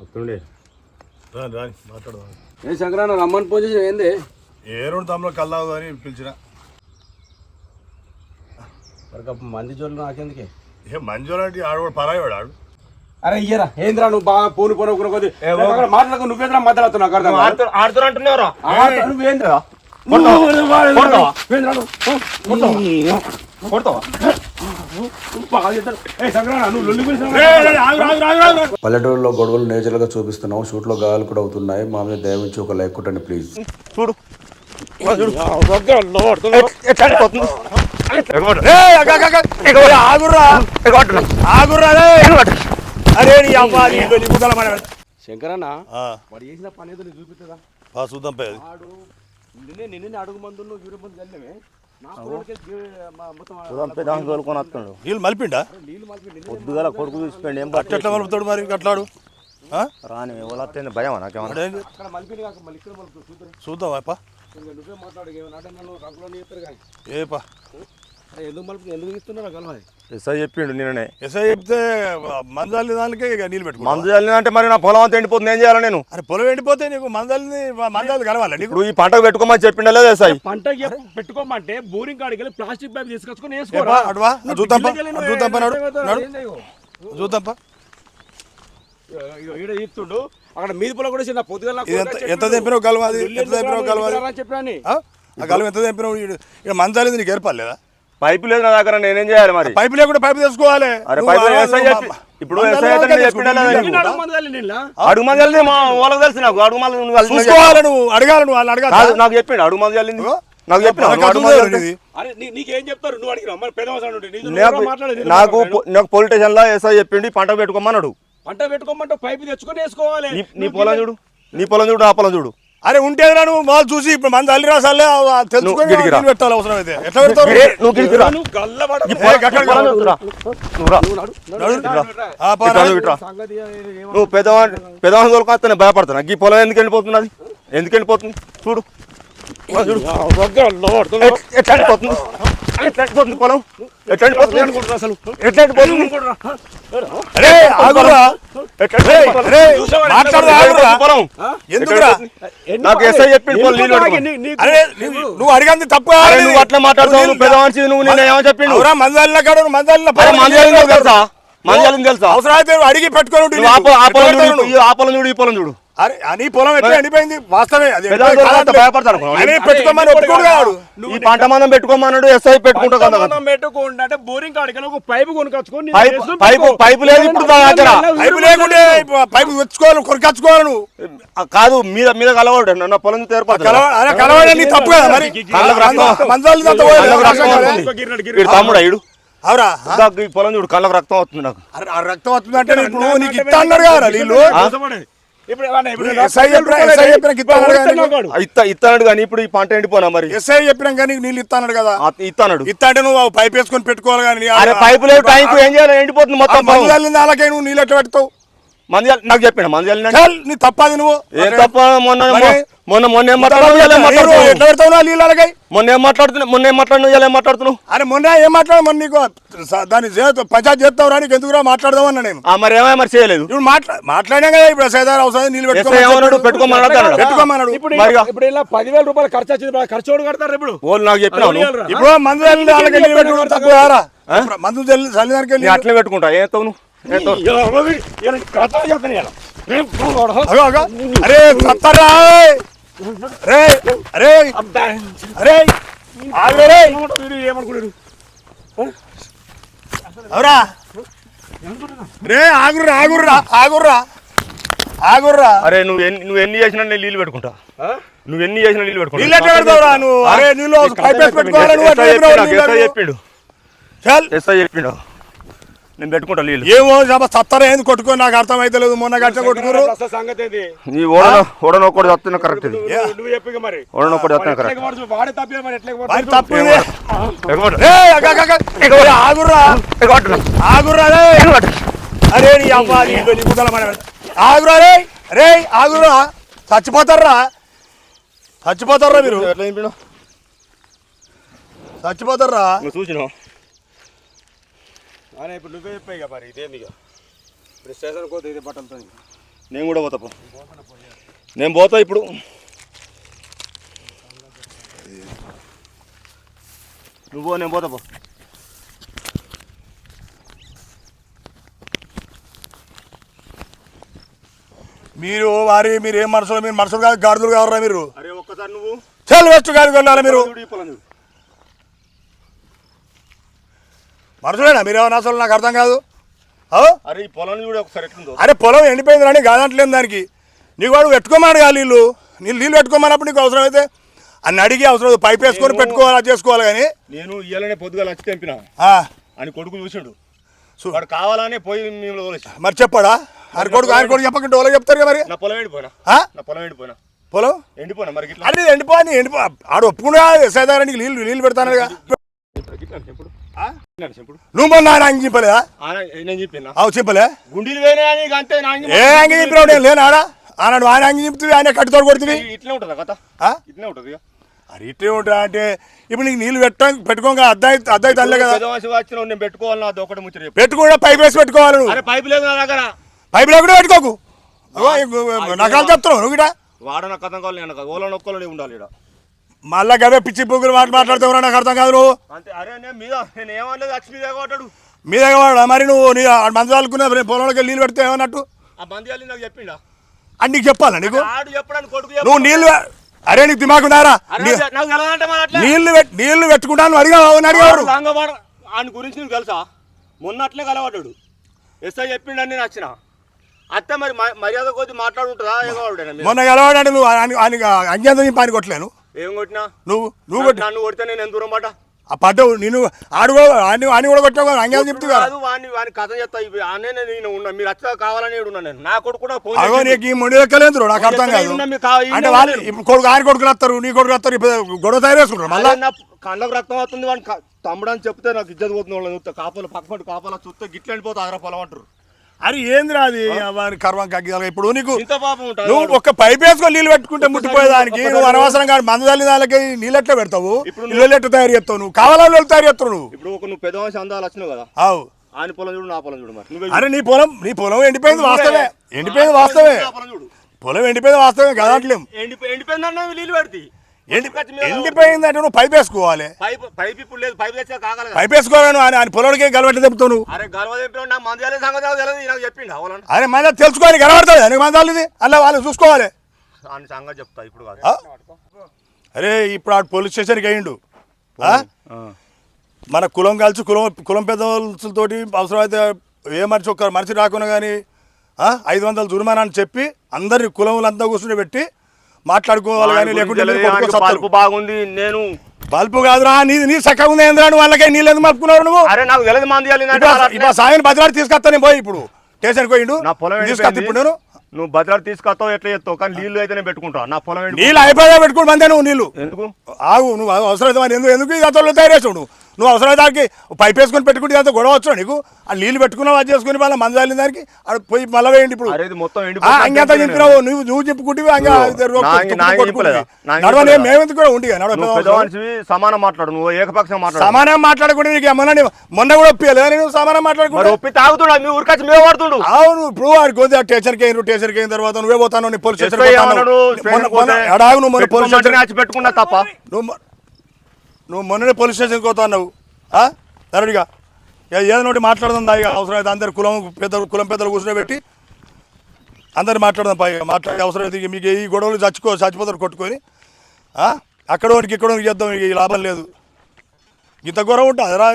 వస్తుండే. రాని మాట్లాడదాం ఏ శంకరాన్న రమ్మని ఫోన్ ఏంది? ఏ రెండు తమ్ములో కల్లావు అని పిలిచిన. మరి మంది జోళ్ళు నాకెందుకే? ఏ మంజు లాంటి ఆడవాడు పరాయవాడు ఆడు. అరే ఇయ్యరా ఏంద్రా నువ్వు బాగా పోను పోను ఒకరు కొద్ది. మాటలకు నువ్వేంద్రా మధ్యలో నాకు అర్థం. ఆడుతున్నా నువ్వేంద్రా కొడతావా? కొడతావా? పల్లెటూరులో గొడవలు నేచురల్గా చూపిస్తున్నాం షూట్లో గాయాలు కూడా అవుతున్నాయి. మా మీద దయవించి ఒక లైక్ కొట్టండి ప్లీజ్. చూడు. శంకరన్న ఆ, వాడు చేసిన పని ఏదో నీకు చూపిస్తుందా? ఆ, చూద్దాం నిన్నే నిన్నే అడుగు మందు నువ్వు యూరో మందు చల్లమే నా కొడుకే గే- మా- మొత్తం తోలుకొని వస్తుండు నీళ్ళు మలిపిండా పొద్దుగల కొడుకు చూసిపోయింది ఏం అట్లా మలుపుతాడు మరి అట్లాడు? ఆ? రాని ఎవరు భయం నాకేమన్నా? చూద్దరు చూద్దాం. ఏపా? అరే ఎందుకు మలుపు ఎందుకు ఇస్తున్నారు కలవాలి. ఎస్ఐ చెప్పిండు నిన్ననే. ఎస్ఐ చెప్తే మందాలి దానికే ఇక నీళ్ళు పెట్టుకో మందు చల్లినంటే మరి నా పొలం అంతా ఎండిపోతుంది ఏం చేయాలి నేను? అరే పొలం ఎండిపోతే నీకు మందాలిని మందాలి కలవాలి నీకు? ఇప్పుడు ఈ పంటకు పెట్టుకోమని చెప్పిండ లేదు ఎస్ఐ? పంట పెట్టుకోమంటే బోరింగ్ కాడికి వెళ్ళి ప్లాస్టిక్ బ్యాగ్ తీసుకొచ్చుకొని ఏపా, అటువా నువ్వు చూద్దాంపా అటు చూద్దాంపా నడు నడు. చూద్దాంపా ఈడ ఇస్తుండు. అక్కడ మీది పొలం కూడా చిన్న పొద్దుగల ఇది ఎంత ఎంత తెంపినావు అది ఎంత తెంపినావు అది చెప్పాని ఆ? ఆ గలవ ఎంత తెంపినావు? ఇక్కడ మందాలింది నీకు ఏర్పడలేదా పైపు లేదు నా దగ్గర నేనేం చేయాలి మరి? పైపు లేకుండా పైపు తెచ్చుకోవాలి. అరే పైపు ఆ- చెప్పి. ఇప్పుడు అడుగు మంది చల్లింది మా వాళ్ళకి తెలుసు నాకు అడుగు మంది చూసుకోవాలి నువ్వు అడగాలి నువ్వు వాళ్ళు అడగాలి. కాదు నాకు చెప్పిండు అడుగు మంది ఇగో, నాకు చెప్పిన నీకేం నాకు నాకు పొ- నాకు పోలీస్ స్టేషన్లో ఎస్ఐ చెప్పిండి పంట పెట్టుకోమన్నాడు. పంట పెట్టుకోమంటే పైపు తెచ్చుకొని వేసుకోవాలి. నీ నీ పొలం చూడు నీ పొలం చూడు నా పొలం చూడు. అరే ఉంటేదిరా నువ్వు వాళ్ళు చూసి ఇప్పుడు మంది అల్లి రాసాలే తెలుసుకొని పెట్టాలి అవసరం అయితే. ఎట్లా నువ్వు? గిడికి రా. నువ్వు గల్లబడ ఈ పొలం- గక్కడ ఈ పొలం చూడు రా. నువ్వు రా. ఆ, పా, ఇట్రా, రా. నువ్వు ఇట్రా. సంగతి ఏమో నువ్వు పెద్దవాడి పెద్దవాడిని తోలుకొస్తే నేను భయపడుతున్నా. ఈ పొలం ఎందుకు వెళ్ళిపోతున్నది ఎందుకు వెళ్ళిపోతుంది చూడు. ఎట్లా వెళ్ళిపోతుంది ఎట్లా వెళ్ళిపోతుంది పొలం? ఎట్లా వెళ్ళిపోతుంది అసలు? ఎట్లా వెళ్ళిపోతుంది అరే ఆగురా. ఎట్లా అరే వెళ్ళిపోతుంది? మాట్లాడదా ఎట్లా ఆగురా. వెళ్ళిపోతుంది పొలం? ఎందుకురా నాకు ఎస్ఐ చెప్పిండు పొలం నీళ్ళు పెట్టుకో. అరే నువ్వు అడిగింది తప్పు. నువ్వు అట్లా మాట్లాడుతావు నువ్వు పెద్ద మనిషి నువ్వు నేను ఏమో చెప్పిండు? అవురా మందాలిన కాడ నువ్వు మందాలిన తెలుసా? తెలుసా? అవసరం అయితే అడిగి పెట్టుకొని ఆ. పొలం చూడు ఈ ఆ పొలం చూడు ఈ పొలం చూడు. అరే అని పొలం ఎట్లా ఎండిపోయింది? వాస్తవమే అది పెద్ద ఎండిపోయి అంతా కాదు. భయపడతాను అనుకున్నావా? అని పెట్టుకోమని ఒప్పుకోడు కాదు ఈ పంట మనం పెట్టుకోమన్నాడు ఎస్ఐ పెట్టుకుంటా కదా మనం పెట్టుకుంటే అంటే బోరింగ్ కాడికి ఒక పైపు కొనుకొచ్చుకొని పైపు వేసుకొని పైపు పెట్టుకో. పైపు లేదు ఇప్పుడు నా దగ్గర. పైపు లేకుంటే పైపు తెచ్చుకోవాలి కొరకచ్చుకోవాలి నువ్వు. ఆ, కాదు మీద మీద కలవాడు. నా పొలం కలవడం నీ తప్పు కదా మరి. వీడు తమ్ముడు అవురా ఈ పొలం చూడు కళ్ళకు రక్తం వస్తుంది నాకు. రక్తం వస్తుందంటే ఇప్పుడు నీకు ఇస్తా అన్నాడు కదా నీళ్ళు. ఇత్తనాడు కానీ ఇప్పుడు ఈ పంట ఎండిపోనా మరి? ఎస్ఐ చెప్పినా కానీ నీళ్ళు ఇస్తా అన్నాడు కదా. ఆ, ఇత్తనాడు. ఇస్తా అంటే నువ్వు పైప్ వేసుకొని పెట్టుకోవాలి కానీ అరే పైపు లేవు టైంకు ఏం చేయాలి ఎండిపోతుంది మొత్తం. మందు చల్లింది అలాగే నువ్వు నీళ్ళు ఎట్లా పెడతావు మంది నాకు చెప్పిన మంది చల్లిన చల్ నీ తప్పది నువ్వు. ఏం తప్ప మొన్న? మొన్న మొన్న ఏం మాట్లాడుతున్నావు ఎట్లా? పెడతావు మొన్న ఏం మాట్లాడుతున్నావు? మొన్న ఏం మాట్లాడుతున్నావు ఇవాళ ఏం మాట్లాడుతున్నావు? అరే మొన్న ఏం మాట్లాడు మొన్న నీకు? దాన్ని పంచాయతీ చేస్తావు రా నీకు ఎందుకురా మాట్లాడదాం అన్న నేను. ఆ, మరి ఏమో మరి చేయలేదు? ఇప్పుడు మాట్లా మాట్లాడినా కదా ఇప్పుడు గారు అవసరం నీళ్ళు పెట్టుకోమన్నాడు. పెట్టుకోమన్నాడు. ఇప్పుడు. ఇప్పుడు ఇలా పదివేల రూపాయలు ఖర్చు వచ్చింది ఖర్చు కడతారు ఇప్పుడు? వాళ్ళు నాకు. ఇప్పుడు మందు నీళ్ళు తప్పు ఇప్పుడు మందు చల్లి చల్లిదానికి పెట్టుకుంటా. ఏం ఎత్తావు నువ్వు ఏం ఎత్తావు? ఇలా అవ్వవి, ఇలా కథలు చెప్తాను ఇలా. ఏం పోవాడు? అగో. అగో అరే సత్తరా అరే. అరే ఆగు రే. వీడు ఏమనుకున్నాడు అవురా రే ఆగుర్రా ఆగుర్రా ఆగుర్రా ఆగుర్రా. అరే నువ్వు ఎన్ని నువ్వు ఎన్ని చేసినా నేను నీళ్ళు పెట్టుకుంటా. నువ్వు ఎన్ని చేసినా నీళ్ళు పెట్టుకుంటా. నీళ్ళు ఎట్లా పెడతావురా నువ్వు? అరే నీళ్ళు పైప్ పెట్టుకోవాలి నువ్వు? చెప్పిండు, చెప్పిండు నేను పెట్టుకుంటా నీళ్ళు. ఏమో సత్తర ఏంది కొట్టుకో నాకు అర్థం అయితే లేదు మొన్న గట్ట కొట్టుకురు అసలు సంగతి ఏంది నీ ఓడన ఓడనొక్కడు చెప్తున్నా కరెక్ట్ ఇది. నువ్వు- నువ్వు చెప్పు ఇక మరి. ఓడనొక్కడు కరెక్ట్ పడుతుంది? వాడే తప్పే మరి ఎట్లా మరి పడుతుంది? తప్పు ఇది. ఎగబడు. రే, అగ, అగ, అగ. రే, ఆగుర్రా. ఆగుర్రా రే. అరే నీ అవ్వ నీ ఆగురా రే. రే ఆగురా చచ్చిపోతారా చచ్చిపోతారా మీరు. ఎట్లా? చచ్చిపోతారా నువ్వు చూసినావు? అరే ఇప్పుడు నువ్వే చెప్పాయి ఇక మరి ఇదేంది ఇక? ఇప్పుడు స్టేషన్ కోత ఇది బట్టలతో నేను కూడా పోతా పో. నేను పోతా ఇప్పుడు. నువ్వు నేను పోతా పో. మీరు వారి మీరు ఏం మనుషులు మీరు మనుషులు కాదు గాడిదలు కావరా మీరు. అరే ఒక్కసారి నువ్వు. చల్ వెస్ట్ గాడికి వెళ్ళాలి మీరు చూడు ఈ పొలం చూడు. మనుషులేనా మీరు ఏమన్నా అసలు నాకు అర్థం కాదు? అరే ఈ పొలం చూడు ఒకసారి ఎట్లుందో అరే పొలం ఎండిపోయింది రాని కాదంటలేదు దానికి నీకు వాడు పెట్టుకోమని కాదు నీళ్ళు నీళ్ళు నీళ్ళు పెట్టుకోమన్నప్పుడు నీకు అవసరం అయితే అన్ని అడిగి అవసరం పైప్ వేసుకొని పెట్టుకోవాలి చేసుకోవాలి కానీ నేను ఇయ్యాలనే పొద్దుగా వచ్చి తెంపిన అని కొడుకు చూసిండు వాడు కావాలనే పోయి మేము మరి చెప్పాడా ఆయన కొడుకు ఆయన కొడుకు చెప్పకుండా ఓలో చెప్తారు కదా మరి నా పొలం ఎండిపోయినా? నా పొలం ఎండిపోయినా పొలం ఎండిపోయినా మరి అది ఎండిపోని ఎండిపో ఆడు ఒప్పుకుండా సేదారానికి నీళ్ళు నీళ్ళు పెడతాను నువ్వు మొన్న ఆయన అంగి నేను చెప్పిన అవు గుండీలు నా అంగి ఏ అంగి చింపినావు నేను? లేనాడా ఆయన అంగి చింపుతుంది ఆయన కట్టుతోడు కొడుతుంది. ఇట్లే ఉంటుందా ఆ? ఇట్లే ఉంటుంది. అది ఇట్టే ఉంటా అంటే ఇప్పుడు నీకు నీళ్ళు పెట్ట పెట్టుకోగా అద్దాయి అద్దాయి తల్లే కదా. నేను పెట్టుకోవాలి నా ఒకటి ముచ్చట పెట్టుకుంటే పైప్ వేసి పెట్టుకోవాలి అరే పైపు లేదు నా దగ్గర. పైప్ లేకుండా పెట్టుకోకు. నకాలు చెప్తున్నావు నువ్వు ఇట వాడన కథం కావాలి నేను ఓలో నొక్కలో ఉండాలి ఇక్కడ మళ్ళా గవే పిచ్చి పువ్వులు మాట మాట్లాడుతావు నాకు అర్థం కాదు నువ్వు అంతే అరే నేను మీద నేను ఏమనలేదు లక్ష్మీ మీద కొట్టాడు మీ దగ్గర వాడు మరి నువ్వు నీ మంది వాళ్ళకున్న పొలంలోకి నీళ్ళు పెడితే ఏమన్నట్టు ఆ నాకు చెప్పిండా అని నీకు చెప్పాలా నీకు ఆడు చెప్పడానికి కొడుకు నువ్వు నీళ్ళు అరే నీకు దిమాకు దారా అరే నాకు తెలదంటే మరి అట్లా నీళ్ళు పెట్- నీళ్ళు పెట్టుకుంటాను అడిగావు అడిగారు ఆయన గురించి నీకు తెలుసా మొన్న అట్లే కలవాడాడు ఎస్ఐ చెప్పిండని నేను వచ్చిన అత్త మరి మర్యాద కొద్ది మాట్లాడుంటుందా మొన్న గెలవాడంటే నువ్వు ఆయనకి అంగేందో పని కొట్టలేను ఏం కొట్టినా? నువ్వు నువ్వు కొట్టి. నన్ను కొడితే నేను ఎంత దూరం మాట ఆ పడ్డవు నేను ఆడు ఆని ఆని కూడా కొట్టావు కదా అంగేందో చెప్తూ కదా. వాడిని వాని కథ చెప్తా ఇవి ఆనే నేను ఉన్నా మీరు వచ్చా కావాలని ఉన్నా నేను. నా కొడుకు కూడా ఫోన్ అగో. నీకు ఈ మొండి లెక్కలేదు నాకు అర్థం కాదు. అంటే వాళ్ళు కొడుకు ఆయన కొడుకులు వస్తారు నీ కొడుకు వస్తారు ఇప్పుడు గొడవ తయారు చేసుకుంటారు మళ్ళా నా కళ్ళకు రక్తం వస్తుంది వాడిని తమ్ముడు అని చెప్తే నాకు ఇజ్జత్ పోతుంది వాళ్ళని చూస్తే కాపలు పక్కపడి కాపలా చూస్తే గిట్ల వెళ్ళిపోతే అదర పొలం అంటారు. అరే ఏందిరా అది? వారి కర్వం కగ్గిదాలు ఇప్పుడు నీకు ఇంత పాపం ఉంటుంది నువ్వు ఒక్క పైప్ వేసుకొని నీళ్ళు పెట్టుకుంటే ముట్టిపోయేదానికి నువ్వు అనవసరంగా మందు తల్లి దానికి నీళ్ళు ఎట్లా పెడతావు ఇల్లు ఎట్లా తయారు చేస్తావు నువ్వు? కావాలని తయారు చేస్తావు నువ్వు. ఇప్పుడు ఒక నువ్వు పెద్ద అందాలు వచ్చినావు కదా? అవు. ఆయన పొలం చూడు నా పొలం చూడు మరి. అరే నీ పొలం నీ పొలం ఎండిపోయింది. వాస్తవే ఎండిపోయింది వాస్తవే పొలం చూడు. పొలం ఎండిపోయింది వాస్తవే కదట్లేం ఎండిపోయి ఎండిపోయిందన్న నీళ్ళు పెడితే. ఎండి ఎండిపోయింది అంటే నువ్వు పైప్ వేసుకోవాలి. పైప్ పైప్ ఇప్పుడు లేదు పైప్ తెచ్చా. పైప్ ఆయన ఆయన పొలంకి తెప్పుతావు నువ్వు. అరే గర్వ చెప్పిన నాకు మంది తెలియదు సంగతి నాకు తెలియదు నాకు చెప్పిండు అవలని? అరే మన తెలుసుకోవాలి కనబడుతుంది నీకు మంది ఇది అలా వాళ్ళు చూసుకోవాలి. ఆయన సంగతి చెప్తా ఇప్పుడు కాదు. ఆ? అరే ఇప్పుడు ఆ పోలీస్ స్టేషన్కి అయ్యిండు. ఆ? మన కులం కలిసి కులం కులం పెద్దలతోటి అవసరమైతే ఏ మనిషి ఒక్క మనిషి రాకుండా కానీ ఐదు వందల జుర్మానా అని చెప్పి అందరి కులములంతా కూర్చుని పెట్టి మాట్లాడుకోవాలి కానీ లేకుంటే బాగుంది నేను బల్పు కాదురా నీ నీ సక్క ఉంది ఏంద్రా నువ్వు వాళ్ళకే నీళ్ళు ఎందుకు మలుపుకున్నావు నువ్వు? అరే నాకు తెలియదు మంది ఇప్పుడు సాయం బదిలాడి తీసుకొస్తా నేను పోయి ఇప్పుడు. స్టేషన్కి పోయిండు. నా పొలం తీసుకొస్తా ఇప్పుడు నేను. నువ్వు భద్రాలు తీసుకొస్తావు ఎట్లా చేస్తావు? కానీ నీళ్ళు అయితే నేను పెట్టుకుంటా. నా పొలం నీళ్ళు అయిపోయా పెట్టుకోండి మందే నువ్వు నీళ్ళు. ఎందుకు? ఆగు నువ్వు అవసరమైతే మరి ఎందుకు ఎందుకు ఈ గతంలో తయారు చేసావు నువ్వు? నువ్వు అవసరమైతే దానికి పైప్ వేసుకొని పెట్టుకుంటే అంత గొడవ వచ్చు నీకు? ఆ నీళ్ళు పెట్టుకున్నావు అది చేసుకుని మళ్ళీ మంది తల్లిన దానికి? ఆడ పోయి మళ్ళీ వేయండి ఇప్పుడు. అంగేత చెప్పినావు నువ్వు నువ్వు చెప్పుకుంటే? మేమెందుకు కూడా ఉండి సమానం మాట్లాడు నువ్వు ఏకపక్షంగా మాట్లాడు? సమానం మాట్లాడకుండా నీకు ఏమన్నా మొన్న కూడా ఒప్పియలేదా నేను సమానం మాట్లాడకుండా ఒప్పి తాగుతున్నా మీ ఊరికొచ్చి మేము పడుతుండు అవును ఇప్పుడు వాడికి పోతే స్టేషన్కి అయిన స్టేషన్కి అయిన తర్వాత నువ్వే పోతాను నీ పోలీస్ స్టేషన్ అడాగు నువ్వు పోలీస్ స్టేషన్ పెట్టుకున్నా తప్ప. నువ్వు నువ్వు మొన్ననే పోలీస్ స్టేషన్కి పోతా అన్నావు. నరుడిగా ఏదో ఒకటి మాట్లాడదాం దాయిగా ఇక అవసరమైతే అందరు కులం పెద్దలు కులం పెద్దలు కూర్చోబెట్టి అందరు మాట్లాడదాం పైగా మాట్లాడే అవసరమైతే ఇక మీకు ఈ గొడవలు చచ్చిపో చచ్చిపోతారు కొట్టుకొని. అక్కడ ఒకటికి ఇక్కడ ఒకటికి చేద్దాం ఈ లాభం లేదు. ఇంత ఘోరం ఉంటుంది రా